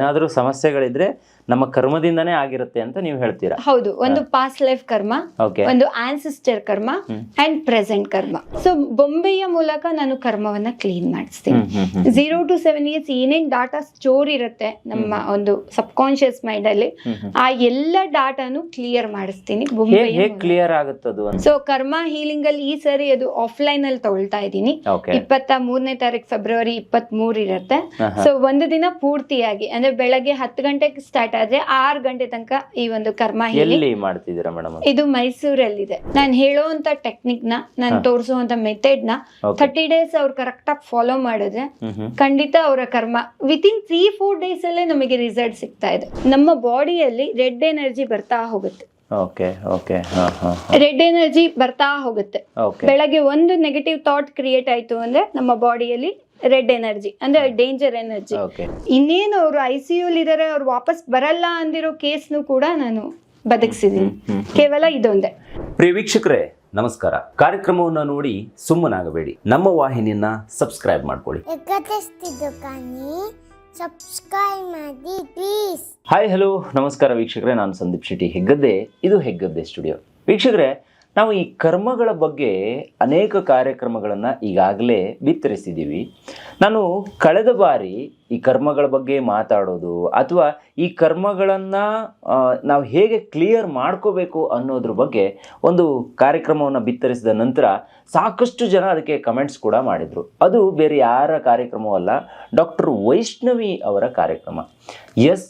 ಏನಾದರೂ ಸಮಸ್ಯೆಗಳಿದ್ರೆ ನಮ್ಮ ಕರ್ಮದಿಂದನೇ ಆಗಿರುತ್ತೆ ಅಂತ ನೀವು ಹೇಳ್ತೀರಾ? ಹೌದು ಒಂದು ಪಾಸ್ಟ್ ಲೈಫ್ ಕರ್ಮ ಒಂದು ಆನ್ಸಿಸ್ಟರ್ ಕರ್ಮ ಅಂಡ್ ಪ್ರೆಸೆಂಟ್ ಕರ್ಮ. ಸೊ ಬೊಂಬೆಯ ಮೂಲಕ ನಾನು ಕರ್ಮವನ್ನ ಕ್ಲೀನ್ ಮಾಡಿಸ್ತೀನಿ. ಝೀರೋ ಟು ಸೆವೆನ್ ಇಯರ್ಸ್ ಏನೇನ್ ಡಾಟಾ ಸ್ಟೋರ್ ಇರುತ್ತೆ ನಮ್ಮ ಒಂದು ಸಬ್ ಕಾನ್ಶಿಯಸ್ ಮೈಂಡ್ ಅಲ್ಲಿ. ಆ ಎಲ್ಲ ಡಾಟಾನು ಕ್ಲಿಯರ್ ಮಾಡಿಸ್ತೀನಿ ಬೊಂಬೆಯ ಕ್ಲಿಯರ್ ಆಗುತ್ತದು ಸೊ ಕರ್ಮ ಹೀಲಿಂಗ್ ಅಲ್ಲಿ ಈ ಸರಿ ಅದು ಆಫ್ಲೈನ್ ಅಲ್ಲಿ ತಗೊಳ್ತಾ ಇದ್ದೀನಿ. ಇಪ್ಪತ್ತ ಮೂರನೇ ತಾರೀಕು ಫೆಬ್ರವರಿ ಇಪ್ಪತ್ತ್ ಮೂರ್ ಇರುತ್ತೆ. ಸೊ ಒಂದು ದಿನ ಪೂರ್ತಿಯಾಗಿ ಅಂದ್ರೆ ಬೆಳಗ್ಗೆ ಹತ್ತು ಗಂಟೆಗೆ ಸ್ಟಾರ್ಟ್ ಆದ್ರೆ ಆರು ಗಂಟೆ ತನಕ ಈ ಒಂದು ಕರ್ಮ ಎಲ್ಲಿ ಮಾಡ್ತಿದ್ದೀರಾ ಮೇಡಮ್ ಇದು ಮೈಸೂರಲ್ಲಿದೆ. ನಾನು ಹೇಳೋವಂತ ಟೆಕ್ನಿಕ್ನ ನಾನು. ತೋರಿಸುವಂತ ಮೆಥಡ್ನ ಥರ್ಟಿ ಡೇಸ್ ಅವ್ರು ಕರೆಕ್ಟ್ ಆಗಿ ಫಾಲೋ ಮಾಡಿದ್ರೆ ಖಂಡಿತ ಅವರ ಕರ್ಮ ವಿತಿನ್ ತ್ರೀ ಫೋರ್ ಡೇಸ್ ಅಲ್ಲೇ ನಮಗೆ ರಿಸಲ್ಟ್ ಸಿಗ್ತಾ ಇದೆ. ನಮ್ಮ ಬಾಡಿಯಲ್ಲಿ ರೆಡ್ ಎನರ್ಜಿ ಬರ್ತಾ ಹೋಗುತ್ತೆ. ರೆಡ್ ಎನರ್ಜಿ ಬರ್ತಾ ಹೋಗುತ್ತೆ. ಬೆಳಗ್ಗೆ ಒಂದು ನೆಗೆಟಿವ್ ಥಾಟ್ ಕ್ರಿಯೇಟ್ ಆಯ್ತು ಅಂದ್ರೆ ನಮ್ಮ ಬಾಡಿಯಲ್ಲಿ ರೆಡ್ ಎನರ್ಜಿ ಅಂದ್ರೆ ಡೇಂಜರ್ ಎನರ್ಜಿ. ಓಕೆ. ಇನ್ನೇನು ಅವರು ಐ ಸಿ ಇದಾರೆ ಅವ್ರು ವಾಪಸ್ ಬರಲ್ಲ ಅಂದಿರೋ ಕೇಸ್ನು ಕೂಡ ನಾನು ಬದುಕಿಸಿದೀನಿ. ಕೇವಲ ಇದೊಂದೇ. ಪ್ರಿಯ ವೀಕ್ಷಕರೇ ನಮಸ್ಕಾರ. ಕಾರ್ಯಕ್ರಮವನ್ನು ನೋಡಿ ಸುಮ್ಮನಾಗಬೇಡಿ. ನಮ್ಮ ವಾಹಿನಿಯನ್ನ ಸಬ್ಸ್ಕ್ರೈಬ್ ಮಾಡ್ಕೊಳ್ಳಿ. ಸಬ್ಸ್ಕ್ರೈಬ್ ಮಾಡಿ ಪ್ಲೀಸ್ ಹಾಯ್ ಹಲೋ ನಮಸ್ಕಾರ ವೀಕ್ಷಕರೇ ನಾನು ಸಂದೀಪ್ ಶೆಟ್ಟಿ ಹೆಗ್ಗದ್ದೆ. ಇದು ಹೆಗ್ಗದ್ದೆ ಸ್ಟುಡಿಯೋ ವೀಕ್ಷಕರೇ ನಾವು ಈ ಕರ್ಮಗಳ ಬಗ್ಗೆ ಅನೇಕ ಕಾರ್ಯಕ್ರಮಗಳನ್ನು ಈಗಾಗಲೇ ಬಿತ್ತರಿಸಿದ್ದೀವಿ. ನಾನು ಕಳೆದ ಬಾರಿ ಈ ಕರ್ಮಗಳ ಬಗ್ಗೆ ಮಾತಾಡೋದು ಅಥವಾ ಈ ಕರ್ಮಗಳನ್ನು ನಾವು ಹೇಗೆ ಕ್ಲಿಯರ್ ಮಾಡ್ಕೋಬೇಕು ಅನ್ನೋದ್ರ ಬಗ್ಗೆ ಒಂದು ಕಾರ್ಯಕ್ರಮವನ್ನು ಬಿತ್ತರಿಸಿದ ನಂತರ ಸಾಕಷ್ಟು ಜನ ಅದಕ್ಕೆ ಕಮೆಂಟ್ಸ್ ಕೂಡ ಮಾಡಿದರು. ಅದು ಬೇರೆ ಯಾರ ಕಾರ್ಯಕ್ರಮವಲ್ಲ ಡಾಕ್ಟರ್ ವೈಷ್ಣವಿ ಅವರ ಕಾರ್ಯಕ್ರಮ. ಎಸ್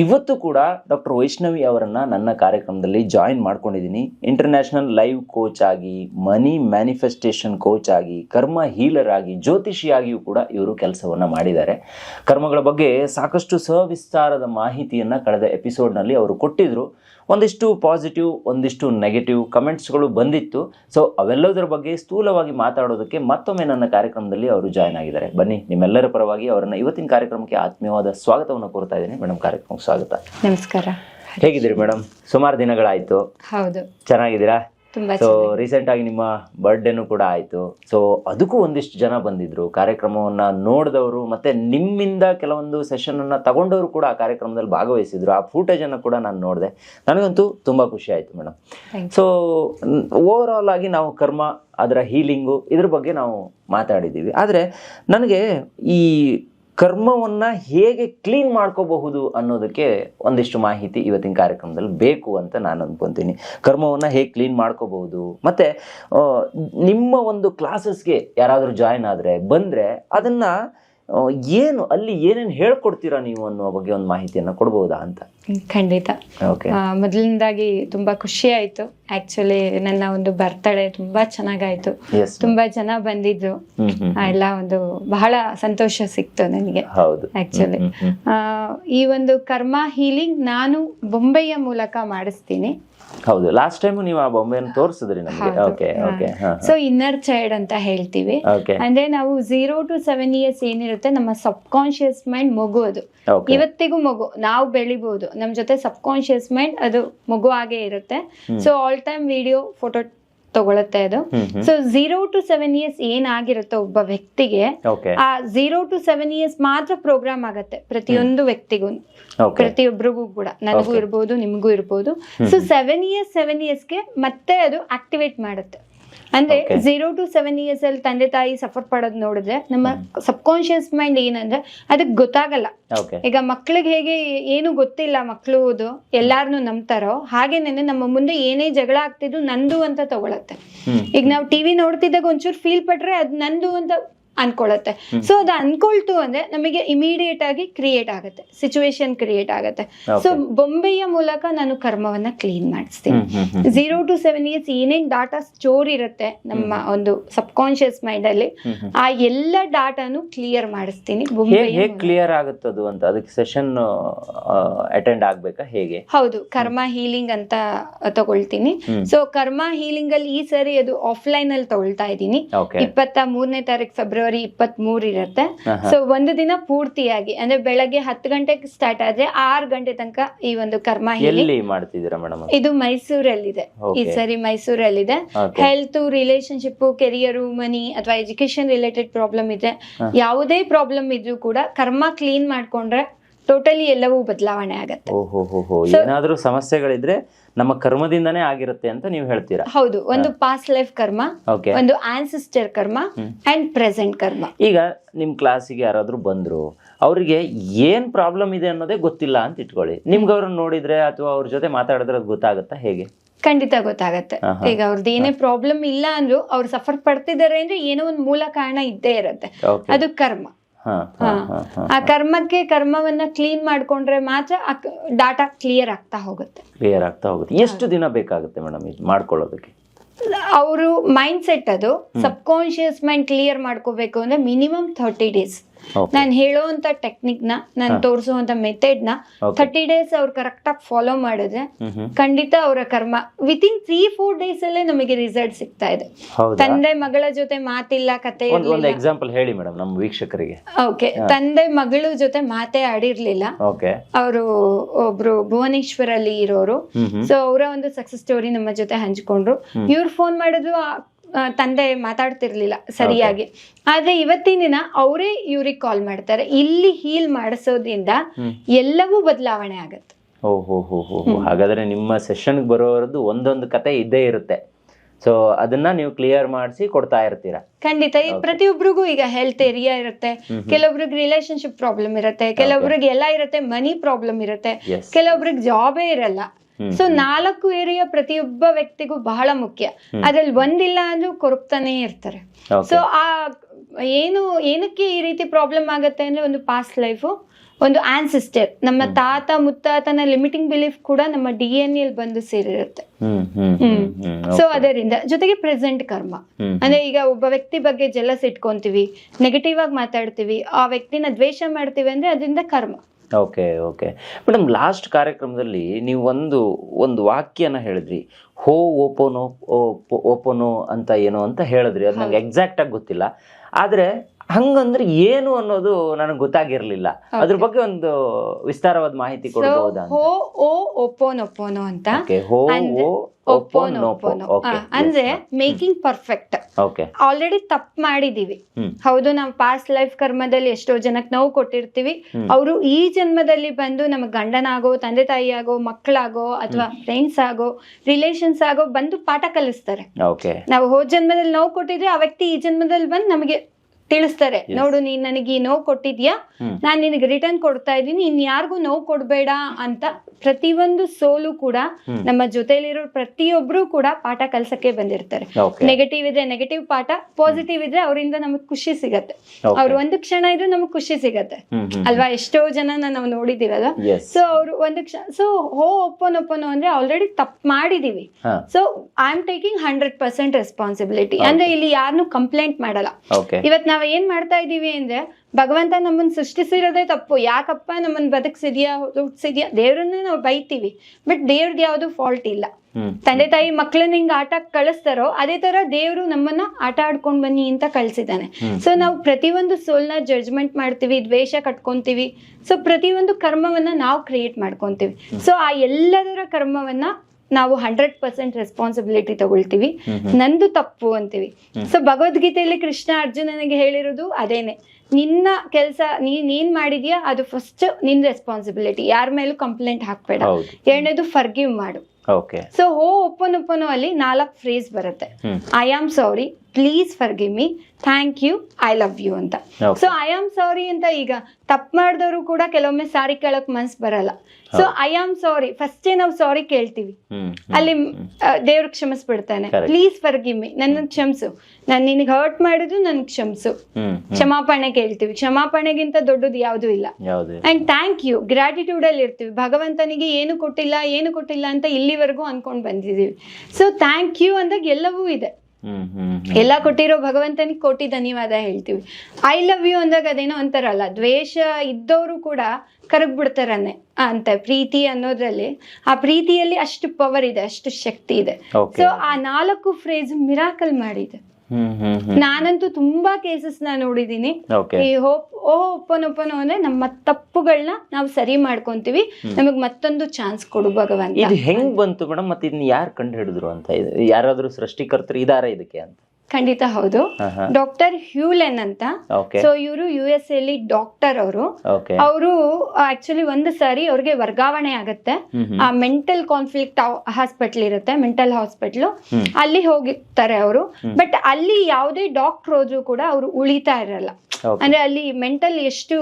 ಇವತ್ತು ಕೂಡ ಡಾಕ್ಟರ್ ವೈಷ್ಣವಿ ಅವರನ್ನು ನನ್ನ ಕಾರ್ಯಕ್ರಮದಲ್ಲಿ ಜಾಯಿನ್ ಮಾಡ್ಕೊಂಡಿದ್ದೀನಿ. ಇಂಟರ್ನ್ಯಾಷನಲ್ ಲೈವ್ ಕೋಚ್ ಆಗಿ ಮನಿ ಮ್ಯಾನಿಫೆಸ್ಟೇಷನ್ ಕೋಚ್ ಆಗಿ, ಕರ್ಮ ಹೀಲರ್ ಆಗಿ, ಜ್ಯೋತಿಷಿಯಾಗಿಯೂ ಕೂಡ ಇವರು ಕೆಲಸವನ್ನು ಮಾಡಿದ್ದಾರೆ. ಕರ್ಮಗಳ ಬಗ್ಗೆ ಸಾಕಷ್ಟು ಸವಿಸ್ತಾರದ ಮಾಹಿತಿಯನ್ನು ಕಳೆದ ಎಪಿಸೋಡ್ನಲ್ಲಿ ಅವರು ಕೊಟ್ಟಿದ್ದರು ಒಂದಿಷ್ಟು ಪಾಸಿಟಿವ್ ಒಂದಿಷ್ಟು ನೆಗೆಟಿವ್ ಕಮೆಂಟ್ಸ್ಗಳು ಬಂದಿತ್ತು. ಸೊ ಅವೆಲ್ಲದರ ಬಗ್ಗೆ ಸ್ಥೂಲವಾಗಿ ಮಾತಾಡೋದಕ್ಕೆ ಮತ್ತೊಮ್ಮೆ ನನ್ನ ಕಾರ್ಯಕ್ರಮದಲ್ಲಿ ಅವರು ಜಾಯ್ನ್ ಆಗಿದ್ದಾರೆ. ಬನ್ನಿ ನಿಮ್ಮೆಲ್ಲರ ಪರವಾಗಿ ಅವರನ್ನು ಇವತ್ತಿನ ಕಾರ್ಯಕ್ರಮಕ್ಕೆ ಆತ್ಮೀಯವಾದ ಸ್ವಾಗತವನ್ನು ಕೋರ್ತಾ ಇದ್ದೀನಿ. ಮೇಡಮ್ ಕಾರ್ಯಕ್ರಮಕ್ಕೆ ಸ್ವಾಗತ. ನಮಸ್ಕಾರ. ಹೇಗಿದ್ದೀರಿ ಮೇಡಮ್ ಸುಮಾರು ದಿನಗಳಾಯಿತು. ಹೌದು. ಚೆನ್ನಾಗಿದ್ದೀರಾ? ಸೊ ರೀಸೆಂಟ್ ಆಗಿ ನಿಮ್ಮ ಬರ್ಡೇನು ಕೂಡ ಆಯಿತು. ಸೊ ಅದಕ್ಕೂ ಒಂದಿಷ್ಟು ಜನ ಬಂದಿದ್ರು. ಕಾರ್ಯಕ್ರಮವನ್ನ ನೋಡಿದವರು ಮತ್ತೆ ನಿಮ್ಮಿಂದ ಕೆಲವೊಂದು ಸೆಷನ್ ಅನ್ನ ತಗೊಂಡವರು ಕೂಡ ಆ ಕಾರ್ಯಕ್ರಮದಲ್ಲಿ ಭಾಗವಹಿಸಿದ್ರು. ಆ ಫೂಟೇಜ್ ಅನ್ನ ಕೂಡ ನಾನು ನೋಡಿದೆ. ನನಗಂತೂ ತುಂಬಾ ಖುಷಿ ಆಯ್ತು ಮೇಡಮ್. ಸೊ ಓವರ್ ಆಲ್ ಆಗಿ ನಾವು ಕರ್ಮ ಅದರ ಹೀಲಿಂಗು ಇದ್ರ ಬಗ್ಗೆ ನಾವು ಮಾತಾಡಿದ್ದೀವಿ. ಆದರೆ ನನಗೆ ಈ ಕರ್ಮವನ್ನ ಹೇಗೆ ಕ್ಲೀನ್ ಮಾಡ್ಕೋಬಹುದು ಅನ್ನೋದಕ್ಕೆ ಒಂದಿಷ್ಟು ಮಾಹಿತಿ ಇವತ್ತಿನ ಕಾರ್ಯಕ್ರಮದಲ್ಲಿ ಬೇಕು ಅಂತ ನಾನು ಅನ್ಕೊಂತೀನಿ. ಕರ್ಮವನ್ನ ಹೇಗೆ ಕ್ಲೀನ್ ಮಾಡ್ಕೋಬಹುದು? ಮತ್ತೆ ನಿಮ್ಮ ಒಂದು ಕ್ಲಾಸಸ್ಗೆ ಯಾರಾದರೂ ಜಾಯ್ನ್ ಆದರೆ, ಬಂದರೆ ಅದನ್ನ ಏನು ಅಲ್ಲಿ ಏನೇನು ಹೇಳ್ಕೊಡ್ತೀರಾ ನೀವು ಅನ್ನೋ ಬಗ್ಗೆ ಒಂದು ಮಾಹಿತಿಯನ್ನು ಕೊಡ್ಬೋದಾ ಅಂತ? ಖಂಡಿತ. ಮೊದಲನೇದಾಗಿ ತುಂಬಾ ಖುಷಿ ಆಯ್ತು. ಆಕ್ಚುಲಿ ನನ್ನ ಒಂದು ಬರ್ತಡೆ ತುಂಬಾ ಚೆನ್ನಾಗಾಯ್ತು. ತುಂಬಾ ಜನ ಬಂದಿದ್ರು. ಎಲ್ಲ ಒಂದು ಬಹಳ ಸಂತೋಷ ಸಿಕ್ತು ನನಗೆ. ಹೌದು. ಆಕ್ಚುಲಿ ಈ ಒಂದು ಕರ್ಮ ಹೀಲಿಂಗ್ ನಾನು ಬೊಂಬೆಯ ಮೂಲಕ ಮಾಡಿಸ್ತೀನಿ. ಹೌದು ಲಾಸ್ಟ್ ಟೈಮ್ ನೀವು ಆ ಬೊಂಬೆಯನ್ನು ತೋರಿಸಿದ್ರಿ ನಮಗೆ. Okay okay so inner child ಅಂತ ಹೇಳ್ತೀವಿ. ಅಂದ್ರೆ ನಾವು ಜೀರೋ ಟು ಸೆವೆನ್ ಇಯರ್ಸ್ ಏನಿರುತ್ತೆ ನಮ್ಮ ಸಬ್ ಕಾನ್ಶಿಯಸ್ ಮೈಂಡ್ ಮಗು ಅದು ಇವತ್ತಿಗೂ ಮಗು ನಾವು ಬೆಳಿಬಹುದು ನಮ್ ಜೊತೆ ಸಬ್ ಕಾನ್ಶಿಯಸ್ ಮೈಂಡ್ ಅದು ಮಗು ಆಗೇ ಇರುತ್ತೆ. So all time video photo ತಗೊಳುತ್ತೆ ಅದು. So zero to seven years ಏನಾಗಿರುತ್ತೋ ಒಬ್ಬ ವ್ಯಕ್ತಿಗೆ ಆ ಝೀರೋ ಟು ಸೆವೆನ್ ಇಯರ್ಸ್ ಮಾತ್ರ ಪ್ರೋಗ್ರಾಮ್ ಆಗತ್ತೆ ಪ್ರತಿಯೊಂದು ವ್ಯಕ್ತಿಗೂ. ಪ್ರತಿಯೊಬ್ಬರಿಗೂ ಕೂಡ. ನನಗೂ. ಇರ್ಬೋದು ನಿಮಗೂ ಇರ್ಬೋದು. ಸೊ ಸೆವೆನ್ ಇಯರ್ಸ್ ಸೆವೆನ್ ಇಯರ್ಸ್ಗೆ ಮತ್ತೆ ಅದು ಆಕ್ಟಿವೇಟ್ ಮಾಡುತ್ತೆ. ಅಂದ್ರೆ. ಝೀರೋ ಟು ಸೆವೆನ್ ಇಯರ್ಸ್ ಅಲ್ಲಿ ತಂದೆ ತಾಯಿ ಸಫರ್ ಪಡೋದ್ ನೋಡಿದ್ರೆ ನಮ್ಮ ಸಬ್ ಕಾನ್ಶಿಯಸ್ ಮೈಂಡ್ ಏನಂದ್ರೆ ಅದಕ್ಕೆ ಗೊತ್ತಾಗಲ್ಲ. ಈಗ ಮಕ್ಳಿಗೆ ಹೇಗೆ ಏನು ಗೊತ್ತಿಲ್ಲ ಮಕ್ಳು ಎಲ್ಲಾರನು ನಂಬ್ತಾರೋ ಹಾಗೇನೆ ನಮ್ಮ ಮುಂದೆ ಏನೇ ಜಗಳ ಆಗ್ತಿದ್ರು ನಂದು ಅಂತ ತಗೊಳತ್ತೆ. ಈಗ ನಾವು ಟಿವಿ ನೋಡ್ತಿದ್ದಾಗ ಒಂಚೂರು ಫೀಲ್ ಪಟ್ರೆ ಅದ್ ನಂದು ಅಂತ ಅನ್ಕೊಳತ್ತೆ. ಸೊ ಅದು ಅನ್ಕೊಳ್ತು ಅಂದ್ರೆ ನಮಗೆ ಇಮಿಡಿಯೇಟ್ ಆಗಿ ಕ್ರಿಯೇಟ್ ಆಗುತ್ತೆ. ಸಿಚುವೇಶನ್ ಕ್ರಿಯೇಟ್ ಆಗುತ್ತೆ. ಸೊ ಬೊಂಬೆಯ ಮೂಲಕ ನಾನು ಕರ್ಮವನ್ನ ಕ್ಲೀನ್ ಮಾಡಿಸ್ತೀನಿ. ಝೀರೋ ಟು ಸೆವೆನ್ ಇಯರ್ಸ್ ಏನೇನ್ ಡಾಟಾ ಸ್ಟೋರ್ ಇರುತ್ತೆ ನಮ್ಮ ಒಂದು ಸಬ್ ಕಾನ್ಶಿಯಸ್ ಮೈಂಡ್ ಅಲ್ಲಿ. ಆ ಎಲ್ಲ ಡಾಟಾನು ಕ್ಲಿಯರ್ ಮಾಡಿಸ್ತೀನಿ ಮೂಲಕ. ಕ್ಲಿಯರ್ ಆಗುತ್ತದು ಅಂತ? ಅದಕ್ಕೆ ಸೆಷನ್ ಅಟೆಂಡ್ ಆಗ್ಬೇಕಾ? ಹೇಗೆ? ಹೌದು. ಕರ್ಮ ಹೀಲಿಂಗ್ ಅಂತ ತಗೊಳ್ತೀನಿ. ಸೊ ಕರ್ಮ ಹೀಲಿಂಗ್ ಅಲ್ಲಿ ಈ ಸರಿ ಅದು ಆಫ್ಲೈನ್ ಅಲ್ಲಿ ತಗೊಳ್ತಾ ಇದ್ದೀನಿ. ಇಪ್ಪತ್ತ ಮೂರನೇ ತಾರೀಕು ಫೆಬ್ರವರಿ ಇಪ್ಪತ್ತ್ ಮೂರ್ ಇರುತ್ತೆ. ಸೊ ಒಂದು ದಿನ ಪೂರ್ತಿಯಾಗಿ ಅಂದ್ರೆ ಬೆಳಗ್ಗೆ ಹತ್ತು ಗಂಟೆಗೆ ಸ್ಟಾರ್ಟ್ ಆದ್ರೆ ಆರು ಗಂಟೆ ತನಕ ಈ ಒಂದು ಕರ್ಮ ಮಾಡ್ತಿದ್ದೀರಾ ಮೇಡಮ್ ಇದು ಮೈಸೂರಲ್ಲಿದೆ ಈ. ಸರಿ ಮೈಸೂರಲ್ಲಿದೆ. ಹೆಲ್ತ್ ರಿಲೇಶನ್ಶಿಪ್ ಕೆರಿಯರ್ ಮನಿ ಅಥವಾ ಎಜುಕೇಶನ್ ರಿಲೇಟೆಡ್ ಪ್ರಾಬ್ಲಮ್ ಇದೆ ಯಾವುದೇ ಪ್ರಾಬ್ಲಮ್ ಇದ್ರೂ ಕೂಡ ಕರ್ಮ ಕ್ಲೀನ್ ಮಾಡ್ಕೊಂಡ್ರೆ ಟೋಟಲಿ ಎಲ್ಲವೂ ಬದಲಾವಣೆ ಆಗುತ್ತೆ. ಏನಾದರೂ ಸಮಸ್ಯೆಗಳಿದ್ರೆ ನಮ್ಮ ಕರ್ಮದಿಂದನೇ ಆಗಿರುತ್ತೆ ಅಂತ ನೀವು ಹೇಳ್ತೀರಾ? ಹೌದು. ಒಂದು ಪಾಸ್ಟ್ ಲೈಫ್ ಕರ್ಮ ಒಂದು ಆನ್ಸಿಸ್ಟರ್ ಕರ್ಮ ಅಂಡ್ ಪ್ರೆಸೆಂಟ್ ಕರ್ಮ. ಈಗ ನಿಮ್ ಕ್ಲಾಸಿಗೆ ಯಾರಾದ್ರೂ ಬಂದ್ರು ಅವರಿಗೆ ಏನ್ ಪ್ರಾಬ್ಲಮ್ ಇದೆ ಅನ್ನೋದೇ ಗೊತ್ತಿಲ್ಲ ಅಂತ ಇಟ್ಕೊಳ್ಳಿ. ನಿಮ್ಗೆ ಅವ್ರನ್ನ ನೋಡಿದ್ರೆ ಅಥವಾ ಅವ್ರ ಜೊತೆ ಮಾತಾಡಿದ್ರೆ ಅದು ಗೊತ್ತಾಗುತ್ತಾ ಹೇಗೆ? ಖಂಡಿತ ಗೊತ್ತಾಗತ್ತೆ. ಈಗ ಅವ್ರದ್ದು ಏನೇ ಪ್ರಾಬ್ಲಮ್ ಇಲ್ಲ ಅಂದ್ರೂ ಅವ್ರು ಸಫರ್ ಪಡ್ತಿದ್ದಾರೆ ಅಂದ್ರೆ ಏನೋ ಒಂದು ಮೂಲ ಕಾರಣ ಇದ್ದೇ ಇರುತ್ತೆ. ಅದು ಕರ್ಮ. ಆ ಕರ್ಮಕ್ಕೆ ಕರ್ಮವನ್ನ ಕ್ಲೀನ್ ಮಾಡ್ಕೊಂಡ್ರೆ ಮಾತ್ರ ಡಾಟಾ ಕ್ಲಿಯರ್ ಆಗ್ತಾ ಹೋಗುತ್ತೆ. ಕ್ಲಿಯರ್ ಆಗ್ತಾ ಹೋಗುತ್ತೆ. ಎಷ್ಟು ದಿನ ಬೇಕಾಗುತ್ತೆ ಮೇಡಮ್ ಇದು ಮಾಡ್ಕೊಳ್ಳೋದಕ್ಕೆ? ಅವರು ಮೈಂಡ್ ಸೆಟ್ ಅದು ಸಬ್ ಕಾನ್ಶಿಯಸ್ ಮೈಂಡ್ ಕ್ಲಿಯರ್ ಮಾಡ್ಕೋಬೇಕು ಅಂದ್ರೆ ಮಿನಿಮಮ್ ಥರ್ಟಿ ಡೇಸ್ ನಾನು ಹೇಳುವಂತ ಟೆಕ್ನಿಕ್ನ ನಾನು ತೋರಿಸುವಂತ ಮೆಥಡ್ನ ಥರ್ಟಿ ಡೇಸ್ ಅವ್ರು ಕರೆಕ್ಟಾಗಿ ಫಾಲೋ ಮಾಡಿದ್ರೆ ಖಂಡಿತ ಅವರ ಕರ್ಮ ವಿತಿನ್ ತ್ರೀ ಫೋರ್ ಡೇಸ್ ಅಲ್ಲೇ ನಮಗೆ ರಿಸಲ್ಟ್ ಸಿಗ್ತಾ ಇದೆ. ತಂದೆ ಮಗಳ ಜೊತೆ ಮಾತಿಲ್ಲ ಕತೆ ಒಂದು ಎಕ್ಸಾಂಪಲ್ ಹೇಳಿ ಮೇಡಮ್ ನಮ್ಮ ವೀಕ್ಷಕರಿಗೆ. ಓಕೆ ತಂದೆ ಮಗಳು ಜೊತೆ ಮಾತೇ ಆಡಿರ್ಲಿಲ್ಲ. ಅವರು ಒಬ್ರು ಭುವನೇಶ್ವರಲ್ಲಿ ಇರೋರು. ಸೊ ಅವರ ಒಂದು ಸಕ್ಸಸ್ ಸ್ಟೋರಿ ನಮ್ಮ ಜೊತೆ ಹಂಚ್ಕೊಂಡ್ರು. ಇವ್ರು ಫೋನ್ ಮಾಡಿದ್ರು ತಂದೆ ಮಾತಾಡ್ತಿರ್ಲಿಲ್ಲ ಸರಿಯಾಗಿ. ಆದ್ರೆ ಇವತ್ತಿನ ದಿನ ಅವರೇ ಇವ್ರಿಗೆ ಕಾಲ್ ಮಾಡ್ತಾರೆ. ಇಲ್ಲಿ ಹೀಲ್ ಮಾಡಿಸೋದ್ರಿಂದ ಎಲ್ಲವೂ ಬದಲಾವಣೆ ಆಗತ್ತೆ. ಓಹೋ ಹೋ ಹೋ. ಹಾಗಾದ್ರೆ ನಿಮ್ಮ ಸೆಷನ್ಗೆ ಬರೋರದ್ದು ಒಂದೊಂದು ಕತೆ ಇದ್ದೇ ಇರುತ್ತೆ. ಸೊ ಅದನ್ನ ನೀವು ಕ್ಲಿಯರ್ ಮಾಡಿಸಿ ಕೊಡ್ತಾ ಇರ್ತೀರಾ? ಖಂಡಿತ. ಈ ಪ್ರತಿಯೊಬ್ಬರಿಗೂ ಈಗ ಹೆಲ್ತ್ ಏರಿಯಾ ಇರುತ್ತೆ. ಕೆಲವೊಬ್ರಿಗೆ ರಿಲೇಶನ್ಶಿಪ್ ಪ್ರಾಬ್ಲಮ್ ಇರುತ್ತೆ. ಕೆಲವೊಬ್ರಿಗೆ ಎಲ್ಲ ಇರುತ್ತೆ ಮನಿ ಪ್ರಾಬ್ಲಮ್ ಇರುತ್ತೆ. ಕೆಲವೊಬ್ರಿಗೆ ಜಾಬೇ ಇರಲ್ಲ. ಸೊ ನಾಲ್ಕು ಏರಿಯಾ ಪ್ರತಿಯೊಬ್ಬ ವ್ಯಕ್ತಿಗೂ ಬಹಳ ಮುಖ್ಯ. ಅದ್ರಲ್ಲಿ ಒಂದಿಲ್ಲ ಅಂದ್ರೂ ಕೊರಪ್ತಾನೆ ಇರ್ತಾರೆ. ಸೊ ಆ ಏನು ಏನಕ್ಕೆ ಈ ರೀತಿ ಪ್ರಾಬ್ಲಮ್ ಆಗತ್ತೆ ಅಂದ್ರೆ ಒಂದು ಪಾಸ್ಟ್ ಲೈಫು ಒಂದು ಆನ್ಸಿಸ್ಟರ್ ನಮ್ಮ ತಾತ ಮುತ್ತಾತನ ಲಿಮಿಟಿಂಗ್ ಬಿಲೀಫ್ ಕೂಡ ನಮ್ಮ ಡಿ ಎನ್ ಎಲ್ ಬಂದು ಸೇರಿರುತ್ತೆ. ಸೊ ಅದರಿಂದ ಜೊತೆಗೆ ಪ್ರೆಸೆಂಟ್ ಕರ್ಮ ಅಂದ್ರೆ ಈಗ ಒಬ್ಬ ವ್ಯಕ್ತಿ ಬಗ್ಗೆ ಜಲಸ್ ಇಟ್ಕೊಂತೀವಿ ನೆಗೆಟಿವ್ ಆಗಿ ಮಾತಾಡ್ತೀವಿ ಆ ವ್ಯಕ್ತಿನ ದ್ವೇಷ ಮಾಡ್ತೀವಿ ಅಂದ್ರೆ ಅದರಿಂದ ಕರ್ಮ ಓಕೆ ಓಕೆ ಮೇಡಮ್ ಲಾಸ್ಟ್ ಕಾರ್ಯಕ್ರಮದಲ್ಲಿ ನೀವು ಒಂದು ಒಂದು ವಾಕ್ಯನ ಹೇಳಿದ್ರಿ. ಹೋ ಓಪೋನೋ ಓಪೋನೋ ಅಂತ ಏನೋ ಅಂತ ಹೇಳಿದ್ರಿ. ಅದು ನನಗೆ ಎಕ್ಸಾಕ್ಟ್ ಆಗಿ ಗೊತ್ತಿಲ್ಲ. ಆದ್ರೆ ಹಂಗಂದ್ರೆ ಏನು ಅನ್ನೋದು ನನಗೆ ಗೊತ್ತಾಗಿರ್ಲಿಲ್ಲ. ಅದ್ರ ಬಗ್ಗೆ ಒಂದು ವಿಸ್ತಾರವಾದ ಮಾಹಿತಿ ಕೊಡಬಹುದಾ ಅಂತ? ಹೋ ಓ ಓಪೋನ್ ಅಂತ. ಹೋ ಓ ಒಪ್ಪೋನ್ ಅಂದ್ರೆ ಮೇಕಿಂಗ್ ಪರ್ಫೆಕ್ಟ್ ಆಲ್ರೆಡಿ ತಪ್ಪು ಮಾಡಿದೀವಿ. ಹೌದು ನಾವು ಪಾಸ್ಟ್ ಲೈಫ್ ಕರ್ಮದಲ್ಲಿ ಎಷ್ಟೋ ಜನಕ್ಕೆ ನೋವು ಕೊಟ್ಟಿರ್ತೀವಿ. ಅವರು ಈ ಜನ್ಮದಲ್ಲಿ ಬಂದು ನಮ್ಗೆ ಗಂಡನಾಗೋ ತಂದೆ ತಾಯಿ ಆಗೋ ಮಕ್ಕಳಾಗೋ ಅಥವಾ ಫ್ರೆಂಡ್ಸ್ ಆಗೋ ರಿಲೇಷನ್ಸ್ ಆಗೋ ಬಂದು ಪಾಠ ಕಲಿಸ್ತಾರೆ. ನಾವು ಹೋದ ಜನ್ಮದಲ್ಲಿ ನೋವು ಕೊಟ್ಟಿದ್ರೆ ಆ ವ್ಯಕ್ತಿ ಈ ಜನ್ಮದಲ್ಲಿ ಬಂದು ನಮಗೆ ತಿಳಿಸ್ತಾರೆ. ನೋಡು ನೀನ್ ನನಗೆ ಈ ನೋವು ಕೊಟ್ಟಿದ್ಯಾ? ನಾನ್ ನಾನು ನಿನಗೆ ರಿಟರ್ನ್ ಕೊಡ್ತಾ ಇದೀನಿ ಇನ್ ಯಾರಿಗೂ ನೋವು ಕೊಡ್ಬೇಡ ಅಂತ ಪ್ರತಿಯೊಂದು ಸೋಲು ಕೂಡ ನಮ್ಮ ಜೊತೆಲಿರೋ ಪ್ರತಿಯೊಬ್ರು ಕೂಡ ಪಾಠ ಕಲ್ಸಕ್ಕೆ ಬಂದಿರ್ತಾರೆ. ನೆಗೆಟಿವ್ ಇದ್ರೆ ನೆಗೆಟಿವ್ ಪಾಠ ಪಾಸಿಟಿವ್ ಇದ್ರೆ ಅವರಿಂದ ನಮಗ್ ಖುಷಿ ಸಿಗತ್ತೆ. ಅವ್ರು ಒಂದು ಕ್ಷಣ ಇದ್ರೆ ನಮಗ್ ಖುಷಿ ಸಿಗತ್ತೆ. ಅಲ್ವಾ? ಎಷ್ಟೋ ಜನ ನಾವು ನೋಡಿದೀವಲ್ಲ ಸೊ ಅವ್ರು ಒಂದು ಕ್ಷಣ ಸೊ ಹೋ ಒಪ್ಪನ್ ಒಪ್ಪನು ಅಂದ್ರೆ ಆಲ್ರೆಡಿ ತಪ್ಪು ಮಾಡಿದೀವಿ. So I am taking hundred percent responsibility ಅಂದ್ರೆ ಇಲ್ಲಿ ಯಾರನ್ನೂ ಕಂಪ್ಲೇಂಟ್ ಮಾಡಲ್ಲ. ಇವತ್ತು ಇವತ್ ನಾವ್ ಏನ್ ಮಾಡ್ತಾ ಇದ್ದೀವಿ ಅಂದ್ರೆ ಭಗವಂತ ನಮ್ಮನ್ನ ಸೃಷ್ಟಿಸಿರೋದೇ ತಪ್ಪು. ಯಾಕಪ್ಪ ನಮ್ಮನ್ನು ಬದುಕಿಸಿದ್ಯಾ ಹುಟ್ಟಿಸಿದ್ಯಾ ದೇವ್ರನ್ನ ನಾವು ಬೈತೀವಿ. ಬಟ್ ದೇವ್ರದ್ದು ಯಾವ್ದು ಫಾಲ್ಟ್ ಇಲ್ಲ. ತಂದೆ ತಾಯಿ ಮಕ್ಕಳನ್ನ ಹಿಂಗ ಆಟ ಕಳಿಸ್ತಾರೋ ಅದೇ ತರ ದೇವ್ರು ನಮ್ಮನ್ನ ಆಟ ಆಡ್ಕೊಂಡ್ ಬನ್ನಿ ಅಂತ ಕಳ್ಸಿದ್ದಾನೆ. ಸೊ ನಾವು ಪ್ರತಿಯೊಂದು ಸೋಲ್ನ ಜಡ್ಜ್ಮೆಂಟ್ ಮಾಡ್ತೀವಿ ದ್ವೇಷ ಕಟ್ಕೊಂತೀವಿ. ಸೊ ಪ್ರತಿಯೊಂದು ಕರ್ಮವನ್ನ ನಾವು ಕ್ರಿಯೇಟ್ ಮಾಡ್ಕೊಂತೀವಿ. ಸೊ ಆ ಎಲ್ಲದರ ಕರ್ಮವನ್ನ ನಾವು ಹಂಡ್ರೆಡ್ ಪರ್ಸೆಂಟ್ ರೆಸ್ಪಾನ್ಸಿಬಿಲಿಟಿ ತಗೊಳ್ತೀವಿ. ನಂದು ತಪ್ಪು ಅಂತೀವಿ. ಸೊ ಭಗವದ್ಗೀತೆಯಲ್ಲಿ ಕೃಷ್ಣ ಅರ್ಜುನನಿಗೆ ಹೇಳಿರೋದು ಅದೇನೆ. ನಿನ್ನ ಕೆಲಸ ನೀನ್ ಏನ್ ಮಾಡಿದ್ಯಾ ಅದು ಫಸ್ಟ್ ನಿನ್ ರೆಸ್ಪಾನ್ಸಿಬಿಲಿಟಿ ಯಾರ ಮೇಲೂ ಕಂಪ್ಲೇಂಟ್ ಹಾಕ್ಬೇಡ. ಎರಡನೇದು ಫರ್ಗಿವ್ ಮಾಡು. ಸೊ ಹೋ ಒಪ್ಪನ್ ಒಪ್ಪನು ಅಲ್ಲಿ ನಾಲ್ಕು ಫ್ರೇಸ್ ಬರುತ್ತೆ. I am sorry please forgive me thank you I love you ಅಂತ. ಸೊ ಐ ಆಮ್ ಸಾರಿ ಅಂತ ಈಗ ತಪ್ಪು ಮಾಡಿದವರು ಕೂಡ ಕೆಲವೊಮ್ಮೆ ಸಾರಿ ಕೇಳಕ್ ಮನ್ಸ್ ಬರಲ್ಲ. So I am sorry first ನಾವು ಸಾರಿ ಕೇಳ್ತೀವಿ. ಅಲ್ಲಿ ದೇವ್ರು ಕ್ಷಮಿಸ್ಬಿಡ್ತಾನೆ. ಪ್ಲೀಸ್ ಪ್ಲೀಸ್ ಫರ್ಗಿವ್ ಮಿ ನನ್ನ ಕ್ಷಮಿಸು. ನಾನು ನಿನಗೆ ಹರ್ಟ್ ಮಾಡಿದ್ರು ನನ್ ಕ್ಷಮಿಸು. ಕ್ಷಮಾಪಣೆ ಕೇಳ್ತೀವಿ. ಕ್ಷಮಾಪಣೆಗಿಂತ ದೊಡ್ಡದು ಯಾವ್ದು ಇಲ್ಲ. ಅಂಡ್ ಥ್ಯಾಂಕ್ ಯು ಗ್ರಾಟಿಟ್ಯೂಡ್ ಅಲ್ಲಿ ಇರ್ತೀವಿ. ಭಗವಂತನಿಗೆ ಏನು ಕೊಟ್ಟಿಲ್ಲ ಏನು ಕೊಟ್ಟಿಲ್ಲ ಅಂತ ಇಲ್ಲಿವರೆಗೂ ಅನ್ಕೊಂಡ್ ಬಂದಿದೀವಿ ಸೊ ಥ್ಯಾಂಕ್ ಯು ಅಂದಾಗ ಎಲ್ಲವೂ ಇದೆ. ಎಲ್ಲ ಕೊಟ್ಟಿರೋ ಭಗವಂತನಿಗೆ ಕೋಟಿ ಧನ್ಯವಾದ ಹೇಳ್ತೀವಿ. ಐ ಲವ್ ಯು ಅಂದಾಗ ಅದೇನೋ ಅಂತಾರಲ್ಲ ದ್ವೇಷ ಇದ್ದವರು ಕೂಡ ಕರಗ್ ಬಿಡ್ತಾರನ್ನೆ ಅಂತ ಪ್ರೀತಿ ಅನ್ನೋದ್ರಲ್ಲಿ. ಆ ಪ್ರೀತಿಯಲ್ಲಿ ಅಷ್ಟು ಪವರ್ ಇದೆ ಅಷ್ಟು ಶಕ್ತಿ ಇದೆ. ಸೊ ಆ ನಾಲ್ಕು ಫ್ರೇಜ್ ಮಿರಾಕಲ್ ಮಾಡಿದೆ. ನಾನಂತೂ ತುಂಬಾ ಕೇಸಸ್ನ ನೋಡಿದೀನಿ. ಈ ಹೋಪ್ ಓ ಒಪ್ಪನೊಪ್ಪನು ಅಂದ್ರೆ ನಮ್ಮ ತಪ್ಪುಗಳನ್ನ ನಾವು ಸರಿ ಮಾಡ್ಕೊಂತೀವಿ. ನಮಗ್ ಮತ್ತೊಂದು ಚಾನ್ಸ್ ಕೊಡು ಭಗವಂತ. ಇದು ಹೆಂಗ್ ಬಂತು ಮೇಡಮ್ ಮತ್ತೆ ಇದನ್ನ ಯಾರು ಕಂಡು ಹಿಡಿದ್ರು ಅಂತ? ಇದು ಯಾರಾದ್ರೂ ಸೃಷ್ಟಿಕರ್ತರು ಇದಾರ ಇದಕ್ಕೆ ಅಂತ? ಖಂಡಿತ ಹೌದು. ಡಾಕ್ಟರ್ ಹ್ಯೂಲೆನ್ ಅಂತ. ಸೊ ಇವರು ಯು ಎಸ್ ಎಲ್ಲಿ ಡಾಕ್ಟರ್ ಅವರು. ಅವರು ಆಕ್ಚುಲಿ ಒಂದು ಸಾರಿ ಅವ್ರಿಗೆ ವರ್ಗಾವಣೆ ಆಗತ್ತೆ. ಆ ಮೆಂಟಲ್ ಕಾನ್ಫ್ಲಿಕ್ಟ್ ಹಾಸ್ಪಿಟಲ್ ಇರುತ್ತೆ ಮೆಂಟಲ್ ಹಾಸ್ಪಿಟ್ಲು. ಅಲ್ಲಿ ಹೋಗಿರ್ತಾರೆ ಅವರು. ಬಟ್ ಅಲ್ಲಿ ಯಾವುದೇ ಡಾಕ್ಟರ್ ಹೋದ್ರು ಕೂಡ ಅವರು ಉಳಿತಾ ಇರಲ್ಲ. ಅಂದ್ರೆ ಅಲ್ಲಿ ಮೆಂಟಲ್ ಎಷ್ಟು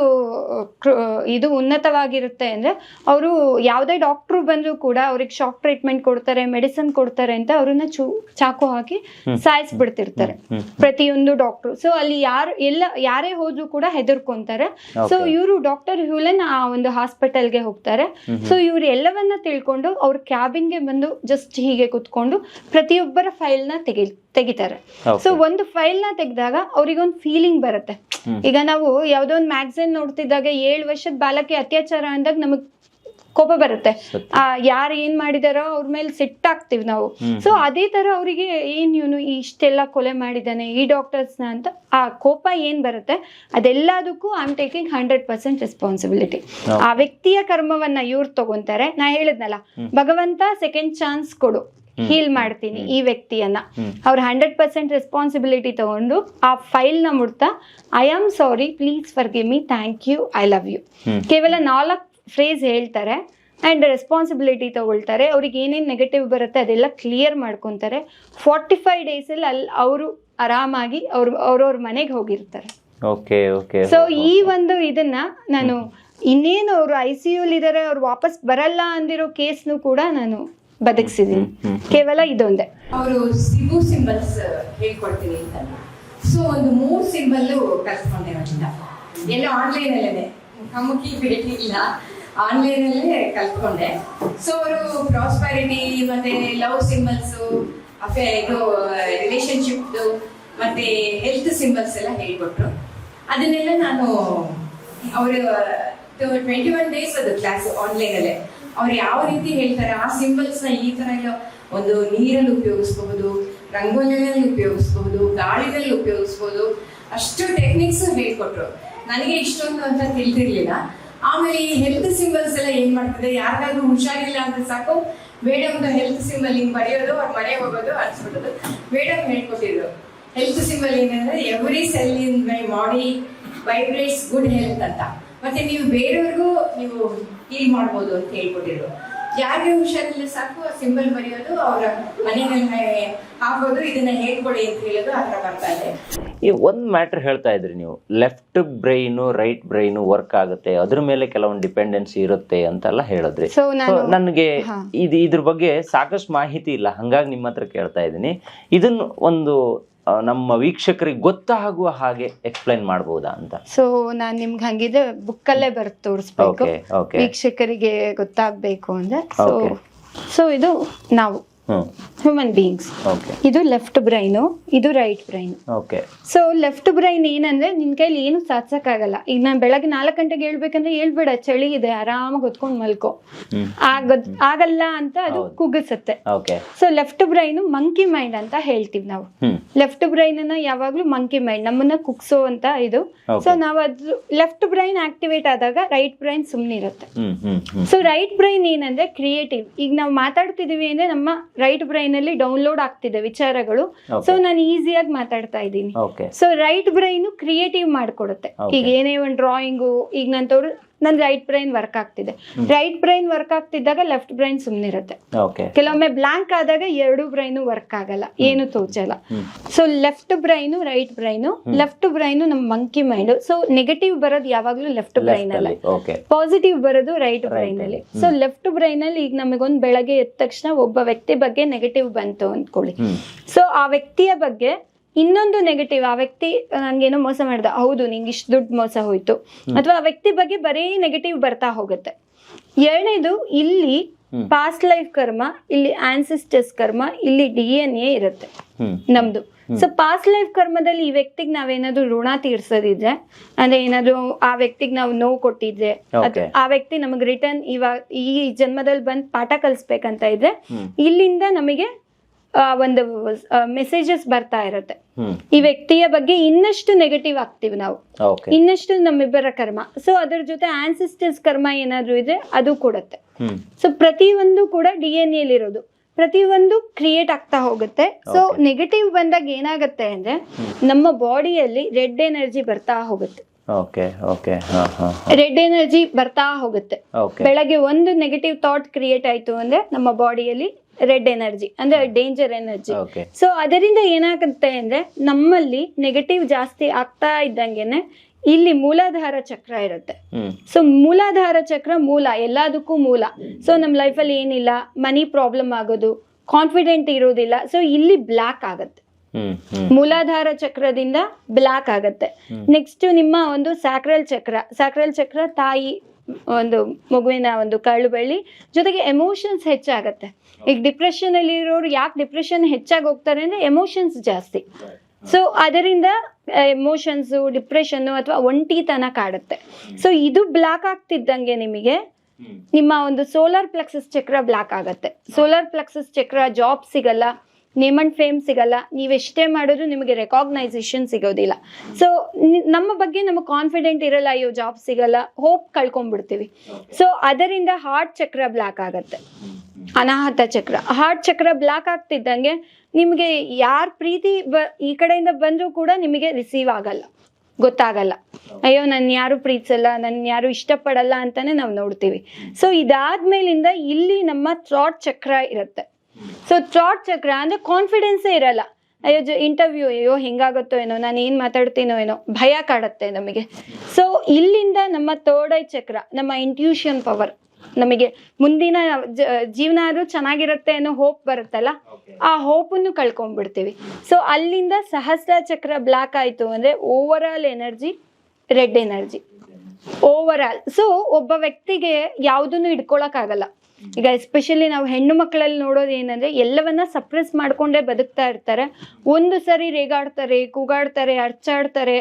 ಇದು ಉನ್ನತವಾಗಿರುತ್ತೆ ಅಂದ್ರೆ ಅವರು ಯಾವುದೇ ಡಾಕ್ಟ್ರು ಬಂದ್ರು ಕೂಡ ಅವ್ರಿಗೆ ಶಾಕ್ ಟ್ರೀಟ್ಮೆಂಟ್ ಕೊಡ್ತಾರೆ ಮೆಡಿಸಿನ್ ಕೊಡ್ತಾರೆ ಅಂತ ಅವ್ರನ್ನ ಚೂ ಚಾಕು ಹಾಕಿ ಸಾಯಿಸ್ಬಿಡ್ತಿರ್ತಾರೆ. ಹ್ಮ್. ಪ್ರತಿಯೊಂದು ಡಾಕ್ಟರ್ ಸೊ ಅಲ್ಲಿ ಯಾರು ಎಲ್ಲ ಯಾರೇ ಹೋದ್ರು ಕೂಡ ಹೆದರ್ಕೊಂತಾರೆ. ಸೊ. ಇವರು ಡಾಕ್ಟರ್ ಹ್ಯೂಲನ್ ಆ ಒಂದು ಹಾಸ್ಪಿಟಲ್ಗೆ ಹೋಗ್ತಾರೆ. ಸೊ ಇವ್ರು ಎಲ್ಲವನ್ನ ತಿಳ್ಕೊಂಡು ಅವ್ರ ಕ್ಯಾಬಿನ್ಗೆ ಬಂದು ಜಸ್ಟ್ ಹೀಗೆ ಕುತ್ಕೊಂಡು ಪ್ರತಿಯೊಬ್ಬರ ಫೈಲ್ನ ತೆಗಿ ತೆಗಿತಾರೆ. ಸೊ ಒಂದು ಫೈಲ್ನ ತೆಗೆದಾಗ ಅವ್ರಿಗೊಂದು ಫೀಲಿಂಗ್ ಬರುತ್ತೆ. ಈಗ ನಾವು ಯಾವ್ದೋ ಒಂದು ಮ್ಯಾಗ್ಝಿನ್ ನೋಡ್ತಿದ್ದಾಗ ಏಳು ವರ್ಷದ ಬಾಲಕಿ ಅತ್ಯಾಚಾರ ಅಂದಾಗ ನಮಗ್ ಕೋಪ ಬರುತ್ತೆ. ಆ ಯಾರು ಏನ್ ಮಾಡಿದಾರೋ ಅವ್ರ ಮೇಲೆ ಸಿಟ್ಟಾಗ್ತಿವಿ ನಾವು. ಸೊ ಅದೇ ತರ ಅವರಿಗೆ ಏನ್ ಇವನು ಇಷ್ಟೆಲ್ಲ ಕೊಲೆ ಮಾಡಿದಾನೆ ಈ ಡಾಕ್ಟರ್ಸ್ನ ಅಂತ ಆ ಕೋಪ ಏನ್ ಬರುತ್ತೆ ಅದೆಲ್ಲದಕ್ಕೂ I am taking hundred percent responsibility ಆ ವ್ಯಕ್ತಿಯ ಕರ್ಮವನ್ನ ಇವ್ರು ತಗೊಂತಾರೆ. ನಾ ಹೇಳಿದ್ನಲ್ಲ ಭಗವಂತ ಸೆಕೆಂಡ್ ಚಾನ್ಸ್ ಕೊಡು. ಹೀಲ್ ಮಾಡ್ತೀನಿ ಈ ವ್ಯಕ್ತಿಯನ್ನ. ಅವ್ರು ಹಂಡ್ರೆಡ್ ಪರ್ಸೆಂಟ್ ರೆಸ್ಪಾನ್ಸಿಬಿಲಿಟಿ ತಗೊಂಡು ಆ ಫೈಲ್ನ ಮುಡ್ತಾ I am sorry please forgive me thank you I love you ಕೇವಲ ನಾಲ್ಕು ಫ್ರೇಸ್ ಹೇಳ್ತಾರೆ ಆ್ಯಂಡ್ ರೆಸ್ಪಾನ್ಸಿಬಿಲಿಟಿ ತೊಗೊಳ್ತಾರೆ. ಅವ್ರಿಗೆ ಏನೇನು ನೆಗೆಟಿವ್ ಬರುತ್ತೆ ಅದೆಲ್ಲ ಕ್ಲಿಯರ್ ಮಾಡ್ಕೊತಾರೆ. ಫಾರ್ಟಿ ಫೈವ್ ಡೇಸಲ್ಲಿ ಅಲ್ಲಿ ಅವರು ಆರಾಮಾಗಿ ಅವ್ರ ಅವ್ರವ್ರ ಮನೆಗೆ ಹೋಗಿರ್ತಾರೆ. ಓಕೆ ಓಕೆ ಸೊ ಈ ಒಂದು ಇದನ್ನ ನಾನು ಇನ್ನೇನು ಅವರು ಐ ಸಿ ಇದ್ದಾರೆ ಅವ್ರು ವಾಪಸ್ ಬರಲ್ಲ ಅಂದಿರೋ ಕೇಸ್ನು ಕೂಡ ನಾನು ಬದುಕಿಸಿದ್ದೀನಿ ಕೇವಲ ಇದೊಂದೇ. ಅವರು ಸಿಗು ಸಿಂಬಲ್ಸ್ ಹೇಳ್ಕೊಡ್ತೀನಿ ಅಂತ ಸೊ ಒಂದು ಮೂರು ಸಿಂಬಲ್ ಕಲ್ತ್ಕೊಂಡೆ ಅವರಿಂದ ಎಲ್ಲ ಆನ್ಲೈನ್ ಅಲ್ಲೇ ಮುಖಾಮುಖಿ ಭೇಟಿ ಇಲ್ಲ. ಆನ್ಲೈನ್ ಅಲ್ಲೇ ಕಲ್ತ್ಕೊಂಡೆ. ಸೊ ಅವರು ಪ್ರಾಸ್ಪರಿಟಿ ಮತ್ತೆ ಲವ್ ಸಿಂಬಲ್ಸ್ ಇದು ರಿಲೇಶನ್ಶಿಪ್ ಮತ್ತೆ ಹೆಲ್ತ್ ಸಿಂಬಲ್ಸ್ ಎಲ್ಲ ಹೇಳ್ಕೊಟ್ರು. ಅದನ್ನೆಲ್ಲ ನಾನು ಅವರು ಟ್ವೆಂಟಿ ಒನ್ ಡೇಸ್ ಅದು ಕ್ಲಾಸ್ ಆನ್ಲೈನ್ ಅಲ್ಲೇ ಅವ್ರು ಯಾವ ರೀತಿ ಹೇಳ್ತಾರೆ, ಆ ಸಿಂಬಲ್ಸ್ನ ಈ ತರ ಎಲ್ಲ ಒಂದು ನೀರಲ್ಲಿ ಉಪಯೋಗಿಸ್ಬಹುದು, ರಂಗೋಲಿನಲ್ಲಿ ಉಪಯೋಗಿಸ್ಬಹುದು, ಗಾಳಿನಲ್ಲಿ ಉಪಯೋಗಿಸ್ಬಹುದು, ಅಷ್ಟು ಟೆಕ್ನಿಕ್ಸ್ ಹೇಳ್ಕೊಟ್ರು. ನನಗೆ ಇಷ್ಟೊಂದು ಅಂತ ತಿಳಿದಿರ್ಲಿಲ್ಲ. ಆಮೇಲೆ ಈ ಹೆಲ್ತ್ ಸಿಂಬಲ್ಸ್ ಎಲ್ಲ ಏನ್ ಮಾಡ್ತದೆ? ಯಾರಿಗಾದ್ರೂ ಹುಷಾರಿಲ್ಲ ಅಂದ್ರೆ ಸಾಕು. ಮೇಡಮ್ದು ಹೆಲ್ತ್ ಸಿಂಬಲ್ ಹಿಂಗ್ ಬರೆಯೋದು, ಅವ್ರ ಮನೆ ಹೋಗೋದು ಅನ್ಸ್ಬಿಡೋದು ಮೇಡಮ್ ಹೇಳ್ಕೊಟ್ಟಿದ್ರು ಹೆಲ್ತ್ ಸಿಂಬಲ್ ಏನಂದ್ರೆ every cell in my body vibrates good health ಅಂತ. ಮತ್ತೆ ನೀವು ಬೇರೆಯವ್ರಿಗೂ ನೀವು ಹೀಲ್ ಮಾಡ್ಬೋದು ಅಂತ ಹೇಳ್ಕೊಟ್ಟಿದ್ರು ಯಾರಿಗೆ ಹುಷಾರಿಲ್ಲ ಸಾಕು ಸಿಂಬಲ್ ಬರೆಯೋದು ಅವರ ಮನೆಯಲ್ಲಿ ಹಾಕೋದು ಇದನ್ನ ಹೇಳ್ಕೊಡಿ ಅಂತ ಹೇಳೋದು ಆ ಥರ ಬರ್ತಾ ಇದೆ. ಈ ಒಂದು ಮ್ಯಾಟ್ರ್ ಹೇಳ್ತಾ ಇದ್ರಿ ನೀವು. Left brain right brain work ಆಗುತ್ತೆ. ಅದ್ರ ಮೇಲೆ ಕೆಲವೊಂದು ಡಿಪೆಂಡೆನ್ಸಿ ಇರುತ್ತೆ ಅಂತೆಲ್ಲ ಹೇಳಿದ್ರಿ. ಸೊ ನಾನು ನನಗೆ ಇದು ಇದ್ರ ಬಗ್ಗೆ ಸಾಕಷ್ಟು ಮಾಹಿತಿ ಇಲ್ಲ. ಹಂಗಾಗಿ ನಿಮ್ಮ ಹತ್ರ ಕೇಳ್ತಾ ಇದ್ದೀನಿ. ಇದನ್ನ ಒಂದು ನಮ್ಮ ವೀಕ್ಷಕರಿಗೆ ಗೊತ್ತಾಗುವ ಹಾಗೆ ಎಕ್ಸ್ಪ್ಲೈನ್ ಮಾಡಬಹುದಾ ಅಂತ. ಸೊ ನಾನ್ ನಿಮ್ಗೆ ಹಂಗಿದ್ರೆ ಬುಕ್ಕಲ್ಲೇ ಬರ್ತ ತೋರಿಸ್ಬೇಕು. ಓಕೆ ಓಕೆ ವೀಕ್ಷಕರಿಗೆ ಗೊತ್ತಾಗ್ಬೇಕು ಅಂದ್ರೆ. ಸೊ ಇದು ನಾವು. ಹ್ಯೂಮನ್ ಬೀಯಿಂಗ್ಸ್ ಇದು ಲೆಫ್ಟ್ ಬ್ರೈನು ಇದು right brain okay so left brain ಏನಂದ್ರೆ ನಿನ್ ಕೈಲಿ ಏನು ಸಾಧಿಸಕ್ಕಾಗಲ್ಲ. ಈಗ ನಾನು ಬೆಳಗ್ಗೆ ನಾಲ್ಕು ಗಂಟೆಗೆ ಹೇಳ್ಬೇಕಂದ್ರೆ ಹೇಳ್ಬೇಡ ಚಳಿ ಇದೆ ಆರಾಮಾಗಿ ಹೊತ್ಕೊಂಡ್ ಮಲ್ಕೊ. ಆಗದ್ ಆಗಲ್ಲ ಅಂತ ಅದು. ಕುಗ್ಗಿಸುತ್ತೆ. So left brain monkey mind ಅಂತ ಹೇಳ್ತೀವಿ ನಾವು. ಲೆಫ್ಟ್ ಬ್ರೈನ್ ಅನ್ನ ಯಾವಾಗ್ಲೂ ಮಂಕಿ ಮೈಂಡ್ ನಮ್ಮನ್ನ ಕುಗ್ಸೋ ಅಂತ ಇದು. ಸೊ ನಾವು ಅದು ಲೆಫ್ಟ್ ಬ್ರೈನ್ ಆಕ್ಟಿವೇಟ್ ಆದಾಗ ರೈಟ್ ಬ್ರೈನ್ ಸುಮ್ನಿರುತ್ತೆ. ಸೊ ರೈಟ್ ಬ್ರೈನ್ ಏನಂದ್ರೆ ಕ್ರಿಯೇಟಿವ್ ಈಗ ನಾವು ಮಾತಾಡ್ತಿದೀವಿ ಅಂದ್ರೆ ನಮ್ಮ ರೈಟ್ ಬ್ರೈನ್ ಅಲ್ಲಿ ಡೌನ್ಲೋಡ್ ಆಗ್ತಿದೆ ವಿಚಾರಗಳು. ಸೊ ನಾನು ಈಸಿಯಾಗಿ ಮಾತಾಡ್ತಾ ಇದ್ದೀನಿ. ಸೊ ರೈಟ್ ಬ್ರೈನ್ ಕ್ರಿಯೇಟಿವ್ ಮಾಡ್ಕೊಡುತ್ತೆ. ಈಗ ಏನೇ ಒಂದು ಡ್ರಾಯಿಂಗು ಈಗ ನಂತವ್ರು ತೋರು ನನ್ನ ರೈಟ್ ಬ್ರೈನ್ ವರ್ಕ್ ಆಗ್ತಿದೆ. ರೈಟ್ ಬ್ರೈನ್ ವರ್ಕ್ ಆಗ್ತಿದ್ದಾಗ ಲೆಫ್ಟ್ ಬ್ರೈನ್ ಸುಮ್ಮನಿರುತ್ತೆ ಕೆಲವೊಮ್ಮೆ ಬ್ಲಾಂಕ್ ಆದಾಗ ಎರಡು ಬ್ರೈನು ವರ್ಕ್ ಆಗಲ್ಲ. ಏನು ತೋಚಲ್ಲ. So left brain right brain left brain ನಮ್ಮ ಮಂಕಿ ಮೈಂಡ್ ಸೊ ನೆಗೆಟಿವ್ ಬರೋದು ಯಾವಾಗ್ಲೂ ಲೆಫ್ಟ್ ಬ್ರೈನ್ ಅಲ್ಲ. ಪಾಸಿಟಿವ್ ಬರೋದು ರೈಟ್ ಬ್ರೈನ್ ಅಲ್ಲಿ. ಅಲ್ಲಿ. ಸೊ ಲೆಫ್ಟ್ ಬ್ರೈನ್ ಅಲ್ಲಿ ಈಗ ನಮಗೊಂದು ಬೆಳಗ್ಗೆ ಎದ್ದ ತಕ್ಷಣ ಒಬ್ಬ ವ್ಯಕ್ತಿ ಬಗ್ಗೆ ನೆಗೆಟಿವ್ ಬಂತು ಅಂದ್ಕೊಳ್ಳಿ. ಸೊ ಆ ವ್ಯಕ್ತಿಯ ಬಗ್ಗೆ ಇನ್ನೊಂದು ನೆಗೆಟಿವ್ ಆ ವ್ಯಕ್ತಿ ನನ್ಗೇನೋ ಮೋಸ ಮಾಡ್ದ ಹೌದು ನಿಂಗೆ ಇಷ್ಟು ದುಡ್ಡು ಮೋಸ ಹೋಯ್ತು. ಅಥವಾ ಆ ವ್ಯಕ್ತಿ ಬಗ್ಗೆ ಬರೀ ನೆಗೆಟಿವ್ ಬರ್ತಾ ಹೋಗುತ್ತೆ. ಎರಡನೇದು ಇಲ್ಲಿ ಪಾಸ್ಟ್ ಲೈಫ್ ಕರ್ಮ ಇಲ್ಲಿ ಆನ್ಸಿಸ್ಟರ್ಸ್ ಕರ್ಮ ಇಲ್ಲಿ ಡಿ ಎನ್ ಎ ಇರುತ್ತೆ. ನಮ್ದು. ಸೊ ಪಾಸ್ಟ್ ಲೈಫ್ ಕರ್ಮದಲ್ಲಿ ಈ ವ್ಯಕ್ತಿಗೆ ನಾವೇನಾದ್ರೂ ಋಣ ತೀರ್ಸೋದಿದ್ರೆ ಅಂದ್ರೆ ಏನಾದ್ರು ಆ ವ್ಯಕ್ತಿಗೆ ನಾವು ನೋವು ಕೊಟ್ಟಿದ್ರೆ ಆ ವ್ಯಕ್ತಿ ನಮಗೆ ರಿಟರ್ನ್ ಇವಾಗ ಈ ಜನ್ಮದಲ್ಲಿ ಬಂದ್ ಪಾಠ ಕಲಿಸ್ಬೇಕಂತ ಇದ್ರೆ ಇಲ್ಲಿಂದ ನಮಗೆ ಒಂದು ಮೆಸೇಜಸ್ ಬರ್ತಾ ಇರುತ್ತೆ. ಈ ವ್ಯಕ್ತಿಯ ಬಗ್ಗೆ ಇನ್ನಷ್ಟು ನೆಗೆಟಿವ್ ಆಗ್ತೀವಿ ನಾವು. ಇನ್ನಷ್ಟು ನಮ್ಮಿಬ್ಬರ ಕರ್ಮ. ಸೊ ಅದ್ರ ಜೊತೆ ಆನ್ಸಿಸ್ಟರ್ಸ್ ಕರ್ಮ ಏನಾದ್ರು ಇದ್ರೆ ಅದು ಕೊಡುತ್ತೆ. ಸೊ ಪ್ರತಿಯೊಂದು ಕೂಡ ಡಿ ಎನ್ ಎಲಿರೋದು ಪ್ರತಿಯೊಂದು ಕ್ರಿಯೇಟ್ ಆಗ್ತಾ ಹೋಗುತ್ತೆ. ಸೊ. ನೆಗೆಟಿವ್ ಬಂದಾಗ ಏನಾಗುತ್ತೆ ಅಂದ್ರೆ ನಮ್ಮ ಬಾಡಿಯಲ್ಲಿ ರೆಡ್ ಎನರ್ಜಿ ಬರ್ತಾ ಹೋಗುತ್ತೆ. ರೆಡ್ ಎನರ್ಜಿ ಬರ್ತಾ ಹೋಗುತ್ತೆ. ಬೆಳಗ್ಗೆ ಒಂದು ನೆಗೆಟಿವ್ ಥಾಟ್ ಕ್ರಿಯೇಟ್ ಆಯ್ತು ಅಂದ್ರೆ ನಮ್ಮ ಬಾಡಿಯಲ್ಲಿ ರೆಡ್ ಎನರ್ಜಿ ಅಂದ್ರೆ ಡೇಂಜರ್ ಎನರ್ಜಿ ಸೊ ಅದರಿಂದ ಏನಾಗುತ್ತೆ ಅಂದ್ರೆ ನಮ್ಮಲ್ಲಿ ನೆಗೆಟಿವ್ ಜಾಸ್ತಿ ಆಗ್ತಾ ಇದ್ದಂಗೆನೆ ಇಲ್ಲಿ ಮೂಲಾಧಾರ ಚಕ್ರ ಇರುತ್ತೆ. ಸೊ ಮೂಲಾಧಾರ ಚಕ್ರ ಮೂಲ ಎಲ್ಲದಕ್ಕೂ ಮೂಲ. ಸೊ ನಮ್ಮ ಲೈಫಲ್ಲಿ ಏನಿಲ್ಲ ಮನಿ ಪ್ರಾಬ್ಲಮ್ ಆಗೋದು ಕಾನ್ಫಿಡೆಂಟ್ ಇರೋದಿಲ್ಲ. ಸೊ ಇಲ್ಲಿ ಬ್ಲ್ಯಾಕ್ ಆಗತ್ತೆ. ಮೂಲಾಧಾರ ಚಕ್ರದಿಂದ ಬ್ಲ್ಯಾಕ್ ಆಗತ್ತೆ. ನೆಕ್ಸ್ಟ್ ನಿಮ್ಮ ಒಂದು ಸ್ಯಾಕ್ರಲ್ ಚಕ್ರ ಸ್ಯಾಕ್ರಲ್ ಚಕ್ರ ತಾಯಿ ಒಂದು ಮಗುವಿನ ಒಂದು ಕಳ್ಳು ಬೆಳ್ಳಿ ಜೊತೆಗೆ ಎಮೋಷನ್ಸ್ ಹೆಚ್ಚಾಗತ್ತೆ. ಈಗ ಡಿಪ್ರೆಷನ್ ಅಲ್ಲಿ ಇರೋರು ಯಾಕೆ ಡಿಪ್ರೆಷನ್ ಹೆಚ್ಚಾಗಿ ಹೋಗ್ತಾರೆ ಅಂದ್ರೆ ಎಮೋಷನ್ಸ್ ಜಾಸ್ತಿ. ಸೊ ಅದರಿಂದ ಎಮೋಷನ್ಸು ಡಿಪ್ರೆಷನ್ನು ಅಥವಾ ಒಂಟಿತನ ಕಾಡುತ್ತೆ. ಸೊ ಇದು ಬ್ಲಾಕ್ ಆಗ್ತಿದ್ದಂಗೆ ನಿಮಗೆ ನಿಮ್ಮ ಒಂದು ಸೋಲಾರ್ ಪ್ಲಕ್ಸಸ್ ಚಕ್ರ ಬ್ಲಾಕ್ ಆಗತ್ತೆ. ಸೋಲಾರ್ ಪ್ಲಕ್ಸಸ್ ಚಕ್ರ ಜಾಬ್ ಸಿಗಲ್ಲ. ನೇಮ್ ಅಂಡ್ ಫೇಮ್ ಸಿಗಲ್ಲ ನೀವೆಷ್ಟೇ ಮಾಡಿದ್ರು ನಿಮಗೆ ರೆಕಾಗ್ನೈಸೇಷನ್ ಸಿಗೋದಿಲ್ಲ. ಸೊ ನಮ್ಮ ಬಗ್ಗೆ ನಮಗೆ ಕಾನ್ಫಿಡೆಂಟ್ ಇರಲ್ಲ, ಅಯ್ಯೋ ಜಾಬ್ ಸಿಗಲ್ಲ ಹೋಪ್ ಕಳ್ಕೊಂಡ್ಬಿಡ್ತೀವಿ. ಸೊ ಅದರಿಂದ ಹಾರ್ಟ್ ಚಕ್ರ ಬ್ಲಾಕ್ ಆಗತ್ತೆ. ಅನಾಹತ ಚಕ್ರ. ಹಾರ್ಟ್ ಚಕ್ರ ಬ್ಲಾಕ್ ಆಗ್ತಿದ್ದಂಗೆ ನಿಮಗೆ ಯಾರ ಪ್ರೀತಿ ಬ, ಈ ಕಡೆಯಿಂದ ಬಂದರೂ ಕೂಡ ನಿಮಗೆ ರಿಸೀವ್ ಆಗಲ್ಲ. ಗೊತ್ತಾಗಲ್ಲ. ಅಯ್ಯೋ ನನ್ನ ಯಾರು ಪ್ರೀತಿಸಲ್ಲ ನನ್ನ ಯಾರು ಇಷ್ಟಪಡಲ್ಲ ಅಂತಾನೆ ನಾವು ನೋಡ್ತೀವಿ. ಸೊ ಇದಾದ್ಮೇಲಿಂದ ಇಲ್ಲಿ ನಮ್ಮ ಥ್ರಾಟ್ ಚಕ್ರ ಇರುತ್ತೆ. ಸೊ ಥಾಟ್ ಚಕ್ರ ಅಂದ್ರೆ ಕಾನ್ಫಿಡೆನ್ಸೇ ಇರಲ್ಲ. ಅಯ್ಯೋ ಇಂಟರ್ವ್ಯೂ ಅಯ್ಯೋ, ಹೆಂಗಾಗುತ್ತೋ ಏನೋ, ನಾನು ಏನು ಮಾತಾಡ್ತೀನೋ ಏನೋ, ಭಯ ಕಾಡುತ್ತೆ ನಮಗೆ. ಸೊ ಇಲ್ಲಿಂದ ನಮ್ಮ ಥರ್ಡ್ ಐ ಚಕ್ರ ನಮ್ಮ ಇಂಟ್ಯೂಷನ್ ಪವರ್ ನಮಗೆ ಮುಂದಿನ ಜೀವನ ಆದ್ರೂ ಚೆನ್ನಾಗಿರುತ್ತೆ ಅನ್ನೋ ಹೋಪ್ ಬರುತ್ತಲ್ಲ, ಆ ಹೋಪನ್ನು ಕಳ್ಕೊಂಡ್ಬಿಡ್ತೀವಿ. ಸೊ ಅಲ್ಲಿಂದ ಸಹಸ್ರ ಚಕ್ರ ಬ್ಲಾಕ್ ಆಯಿತು ಅಂದ್ರೆ over energy red energy overall so ಒಬ್ಬ ವ್ಯಕ್ತಿಗೆ ಯಾವುದನ್ನು ಇಟ್ಕೊಳಕ್ಕಾಗಲ್ಲ ಈಗ ಎಸ್ಪೆಷಲಿ ನಾವು ಹೆಣ್ಣು ಮಕ್ಕಳಲ್ಲಿ ನೋಡೋದು ಏನಂದ್ರೆ ಎಲ್ಲವನ್ನ ಸಪ್ರೆಸ್ ಮಾಡ್ಕೊಂಡೇ ಬದುಕ್ತಾ ಇರ್ತಾರೆ. ಒಂದು ಸರಿ ರೇಗಾಡ್ತಾರೆ, ಕೂಗಾಡ್ತಾರೆ, ಅರ್ಚಾಡ್ತಾರೆ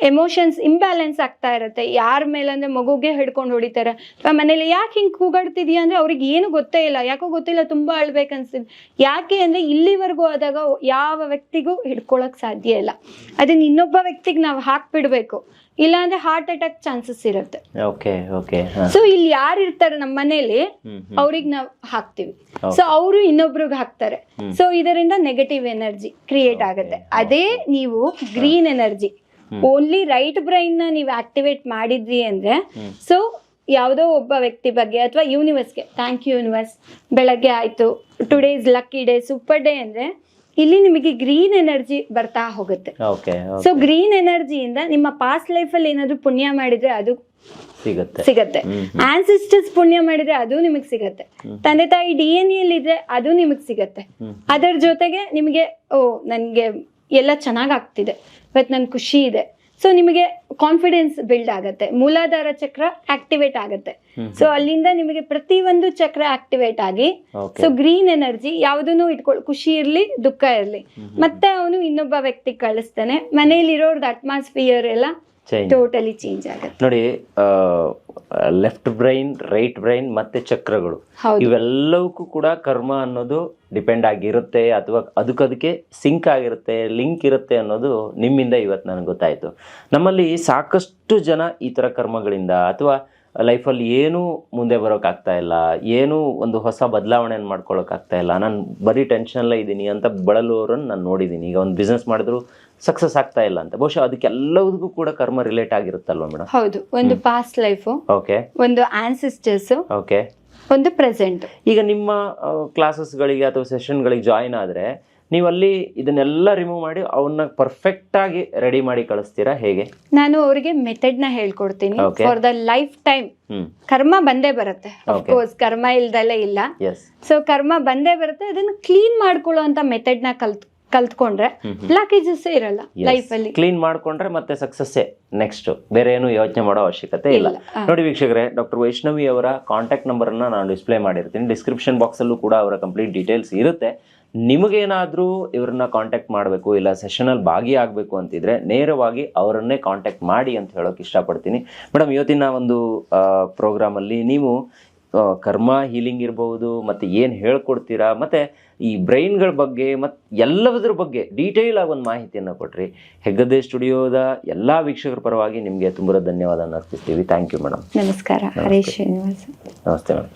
ಎಮೋಷನ್ಸ್ ಇಂಬ್ಯಾಲೆನ್ಸ್ ಆಗ್ತಾ ಇರುತ್ತೆ. ಯಾರ ಮೇಲೆ ಅಂದ್ರೆ ಮಗುಗೆ ಹಿಡ್ಕೊಂಡು ಹೊಡಿತಾರೆ. ಮನೇಲಿ ಯಾಕೆ ಹಿಂಗೆ ಕೂಗಾಡ್ತಿದ್ಯಾ ಅಂದ್ರೆ ಅವ್ರಿಗೆ ಏನು ಗೊತ್ತೇ ಇಲ್ಲ. ಯಾಕೋ ಗೊತ್ತಿಲ್ಲ, ತುಂಬಾ ಅಳ್ಬೇಕು ಅನ್ಸಿದ್ ಯಾಕೆ ಅಂದ್ರೆ ಇಲ್ಲಿವರೆಗೂ ಆದಾಗ ಯಾವ ವ್ಯಕ್ತಿಗೂ ಹಿಡ್ಕೊಳಕ್ ಸಾಧ್ಯ ಇಲ್ಲ. ಅದನ್ನ ಇನ್ನೊಬ್ಬ ವ್ಯಕ್ತಿಗೆ ನಾವು ಹಾಕ್ಬಿಡ್ಬೇಕು. ಇಲ್ಲ ಅಂದ್ರೆ ಹಾರ್ಟ್ ಅಟ್ಯಾಕ್ ಚಾನ್ಸಸ್ ಇರುತ್ತೆ ಓಕೆ ಓಕೆ ಸೊ ಇಲ್ಲಿ ಯಾರು ಇರ್ತಾರೆ ನಮ್ಮ ಮನೇಲಿ ಅವ್ರಿಗೆ ನಾವು ಹಾಕ್ತಿವಿ. ಸೊ ಅವರು ಇನ್ನೊಬ್ರಿಗೆ ಹಾಕ್ತಾರೆ. ಸೊ ಇದರಿಂದ ನೆಗೆಟಿವ್ ಎನರ್ಜಿ ಕ್ರಿಯೇಟ್ ಆಗುತ್ತೆ. ಅದೇ ನೀವು ಗ್ರೀನ್ ಎನರ್ಜಿ ಓನ್ಲಿ ರೈಟ್ ಬ್ರೈನ್ನ ನೀವು ಆಕ್ಟಿವೇಟ್ ಮಾಡಿದ್ರಿ ಅಂದ್ರೆ ಸೊ ಯಾವುದೋ ಒಬ್ಬ ವ್ಯಕ್ತಿ ಬಗ್ಗೆ ಅಥವಾ ಯೂನಿವರ್ಸ್ಗೆ ಥ್ಯಾಂಕ್ ಯು ಯೂನಿವರ್ಸ್ ಬೆಳಗ್ಗೆ ಆಯ್ತು today is lucky day super day ಅಂದ್ರೆ ಇಲ್ಲಿ ನಿಮಗೆ ಗ್ರೀನ್ ಎನರ್ಜಿ ಬರ್ತಾ ಹೋಗುತ್ತೆ. ಸೊ ಗ್ರೀನ್ ಎನರ್ಜಿಯಿಂದ ನಿಮ್ಮ ಪಾಸ್ಟ್ ಲೈಫ್ ಅಲ್ಲಿ ಏನಾದ್ರು ಪುಣ್ಯ ಮಾಡಿದ್ರೆ ಅದು ಸಿಗುತ್ತೆ. ಸಿಗತ್ತೆ. ಆನ್ಸಿಸ್ಟರ್ಸ್ ಪುಣ್ಯ ಮಾಡಿದ್ರೆ ಅದು ನಿಮಗೆ ಸಿಗತ್ತೆ. ತಂದೆ ತಾಯಿ ಡಿ ಎನ್ ಇದ್ರೆ ಅದು ನಿಮಗೆ ಸಿಗತ್ತೆ. ಅದರ ಜೊತೆಗೆ ನಿಮಗೆ ಓ ನನಗೆ ಎಲ್ಲ ಚೆನ್ನಾಗ್ ಆಗ್ತಿದೆ. ಇವತ್ತು ನನ್ ಖುಷಿ ಇದೆ. ಸೊ ನಿಮಗೆ ಕಾನ್ಫಿಡೆನ್ಸ್ ಬಿಲ್ಡ್ ಆಗುತ್ತೆ. ಮೂಲಾಧಾರ ಚಕ್ರ ಆಕ್ಟಿವೇಟ್ ಆಗುತ್ತೆ. ಸೊ ಅಲ್ಲಿಂದ ನಿಮಗೆ ಒಂದು ಚಕ್ರ ಆಕ್ಟಿವೇಟ್ ಆಗಿ ಸೊ ಗ್ರೀನ್ ಎನರ್ಜಿ ಯಾವುದನ್ನು ಇಟ್ಕೊಳ್ಳಿ ಖುಷಿ ಇರ್ಲಿ ದುಃಖ ಇರ್ಲಿ. ಮತ್ತೆ ಅವನು ಇನ್ನೊಬ್ಬ ವ್ಯಕ್ತಿ ಕಳಿಸ್ತಾನೆ. ಮನೇಲಿರೋರ್ದು ಅಟ್ಮಾಸ್ಫಿಯರ್ ಎಲ್ಲ ಟೋಟಲಿ ಚೇಂಜ್ ಆಗುತ್ತೆ. ನೋಡಿ ಲೆಫ್ಟ್ ಬ್ರೈನ್ ರೈಟ್ ಬ್ರೈನ್ ಮತ್ತೆ ಚಕ್ರಗಳು. ಇವೆಲ್ಲವಕ್ಕೂ ಕೂಡ ಕರ್ಮ ಅನ್ನೋದು ಡಿಪೆಂಡ್ ಆಗಿರುತ್ತೆ ಅಥವಾ ಅದಕ್ಕದಕ್ಕೆ ಸಿಂಕ್ ಆಗಿರುತ್ತೆ ಲಿಂಕ್ ಇರುತ್ತೆ ಅನ್ನೋದು ನಿಮ್ಮಿಂದ ಇವತ್ತು ನನಗೆ ಗೊತ್ತಾಯಿತು. ನಮ್ಮಲ್ಲಿ ಸಾಕಷ್ಟು ಜನ ಈ ಥರ ಕರ್ಮಗಳಿಂದ ಅಥವಾ ಲೈಫಲ್ಲಿ ಏನೂ ಮುಂದೆ ಬರೋಕ್ಕಾಗ್ತಾ ಇಲ್ಲ ಏನೂ ಒಂದು ಹೊಸ ಬದಲಾವಣೆಯನ್ನು ಮಾಡ್ಕೊಳ್ಳೋಕ್ಕಾಗ್ತಾ ಇಲ್ಲ. ನಾನು ಬರೀ ಟೆನ್ಷನಲ್ಲೇ ಇದ್ದೀನಿ ಅಂತ ಬಳಲುವವರನ್ನು ನಾನು ನೋಡಿದ್ದೀನಿ. ಈಗ ಒಂದು ಬಿಸ್ನೆಸ್ ಮಾಡಿದ್ರು ಸಕ್ಸಸ್ ಆಗ್ತಾ ಇಲ್ಲ ಅಂತ. ಬಹುಶಃ ಅದಕ್ಕೆಲ್ಲದಕ್ಕೂ ಕೂಡ ಕರ್ಮ ರಿಲೇಟ್ ಆಗಿರುತ್ತಲ್ವ ಮೇಡಮ್ ಹೌದು. ಒಂದು ಪಾಸ್ಟ್ ಲೈಫು ಓಕೆ ಒಂದು ಆನ್ಸಿಸ್ಟರ್ಸ್ ಓಕೆ ಒಂದು ಪ್ರೆಸೆಂಟ್ ಈಗ ನಿಮ್ಮ ಕ್ಲಾಸಸ್ಗಳಿಗೆ ಅಥವಾ ಸೆಷನ್ಗಳಿಗೆ ಜಾಯಿನ್ ಆದರೆ ನೀವು ಅಲ್ಲಿ ಇದನ್ನೆಲ್ಲ ರಿಮೂವ್ ಮಾಡಿ ಅವನ್ನ ಪರ್ಫೆಕ್ಟ್ ಆಗಿ ರೆಡಿ ಮಾಡಿ ಕಳಿಸ್ತೀರಾ ಹೇಗೆ? ನಾನು ಅವರಿಗೆ ಮೆಥಡ್ನ ಹೇಳ್ಕೊಡ್ತೀನಿ. ಫಾರ್ ದ ಲೈಫ್ ಟೈಮ್ ಕರ್ಮ ಬಂದೇ ಬರುತ್ತೆ. ಅಫ್ಕೋರ್ಸ್ ಕರ್ಮ ಇಲ್ದಲೇ ಇಲ್ಲ. ಸೊ ಕರ್ಮ ಬಂದೇ ಬರುತ್ತೆ. ಅದನ್ನ ಕ್ಲೀನ್ ಮಾಡ್ಕೊಳ್ಳೋ ಅಂತ ಮೆಥಡ್ನ ಕಲ್ತ್ ಕಲ್ತ್ಕೊಂಡ್ರೆ ಬ್ಲಾಕೇಜಸ್ ಇರಲ್ಲ ಲೈಫ್ ಅಲ್ಲಿ. ಕ್ಲೀನ್ ಮಾಡ್ಕೊಂಡ್ರೆ ಮತ್ತೆ ಸಕ್ಸಸ್ ನೆಕ್ಸ್ಟ್ ಬೇರೆ ಏನು ಯೋಚನೆ ಮಾಡೋ ಅವಶ್ಯಕತೆ ಇಲ್ಲ. ನೋಡಿ ವೀಕ್ಷಕರೇ ಡಾಕ್ಟರ್ ವೈಷ್ಣವಿ ಅವರ ಕಾಂಟ್ಯಾಕ್ಟ್ ನಂಬರನ್ನು ನಾನು ಡಿಸ್ಪ್ಲೇ ಮಾಡಿರ್ತೀನಿ. ಡಿಸ್ಕ್ರಿಪ್ಷನ್ ಬಾಕ್ಸ್ ಅಲ್ಲೂ ಕೂಡ ಅವರ ಕಂಪ್ಲೀಟ್ ಡೀಟೇಲ್ಸ್ ಇರುತ್ತೆ. ನಿಮಗೇನಾದರೂ ಇವ್ರನ್ನ ಕಾಂಟ್ಯಾಕ್ಟ್ ಮಾಡಬೇಕು ಇಲ್ಲ ಸೆಷನಲ್ಲಿ ಭಾಗಿಯಾಗಬೇಕು ಅಂತಿದ್ರೆ ನೇರವಾಗಿ ಅವರನ್ನೇ ಕಾಂಟ್ಯಾಕ್ಟ್ ಮಾಡಿ ಅಂತ ಹೇಳೋಕೆ ಇಷ್ಟಪಡ್ತೀನಿ. ಮೇಡಮ್ ಇವತ್ತಿನ ಒಂದು ಪ್ರೋಗ್ರಾಮಲ್ಲಿ ನೀವು ಕರ್ಮ ಹೀಲಿಂಗ್ ಇರ್ಬೋದು ಮತ್ತು ಏನು ಹೇಳ್ಕೊಡ್ತೀರಾ ಮತ್ತು ಈ ಬ್ರೈನ್ಗಳ ಬಗ್ಗೆ ಮತ್ತು ಎಲ್ಲದರ ಬಗ್ಗೆ ಡೀಟೇಲ್ ಆಗಿ ಒಂದು ಮಾಹಿತಿಯನ್ನು ಕೊಟ್ರಿ. ಹೆಗ್ಗದ್ದೆ ಸ್ಟುಡಿಯೋದ ಎಲ್ಲ ವೀಕ್ಷಕರ ಪರವಾಗಿ ನಿಮಗೆ ತುಂಬ ಧನ್ಯವಾದ ಅರ್ಪಿಸ್ತೀವಿ. ಥ್ಯಾಂಕ್ ಯು ಮೇಡಮ್ ನಮಸ್ಕಾರ. ಹರೀಶ್ ಶ್ರೀನಿವಾಸ್. ನಮಸ್ತೆ. ಮೇಡಮ್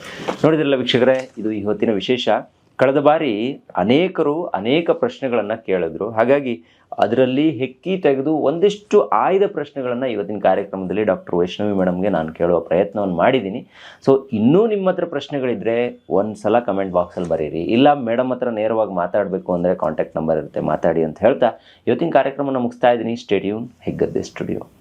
ನೋಡಿದ್ರಲ್ಲ ವೀಕ್ಷಕರೇ ಇದು ಇವತ್ತಿನ ವಿಶೇಷ. ಕಳೆದ ಬಾರಿ ಅನೇಕರು ಅನೇಕ ಪ್ರಶ್ನೆಗಳನ್ನು ಕೇಳಿದ್ರು. ಹಾಗಾಗಿ ಅದರಲ್ಲಿ ಹೆಕ್ಕಿ ತೆಗೆದು ಒಂದಿಷ್ಟು ಆಯ್ದ ಪ್ರಶ್ನೆಗಳನ್ನು ಇವತ್ತಿನ ಕಾರ್ಯಕ್ರಮದಲ್ಲಿ ಡಾಕ್ಟರ್ ವೈಷ್ಣವಿ ಮೇಡಮ್ಗೆ ನಾನು ಕೇಳುವ ಪ್ರಯತ್ನವನ್ನು ಮಾಡಿದ್ದೀನಿ. ಸೊ, ಇನ್ನೂ ನಿಮ್ಮ ಹತ್ರ ಪ್ರಶ್ನೆಗಳಿದ್ದರೆ ಒಂದು ಸಲ ಕಮೆಂಟ್ ಬಾಕ್ಸಲ್ಲಿ ಬರೀರಿ. ಇಲ್ಲ, ಮೇಡಮ್ ಹತ್ರ ನೇರವಾಗಿ ಮಾತಾಡಬೇಕು ಅಂದರೆ ಕಾಂಟ್ಯಾಕ್ಟ್ ನಂಬರ್ ಇರುತ್ತೆ, ಮಾತಾಡಿ ಅಂತ ಹೇಳ್ತಾ ಇವತ್ತಿನ ಕಾರ್ಯಕ್ರಮನ ಮುಗಿಸ್ತಾ ಇದ್ದೀನಿ. Stadium Heggadde studio.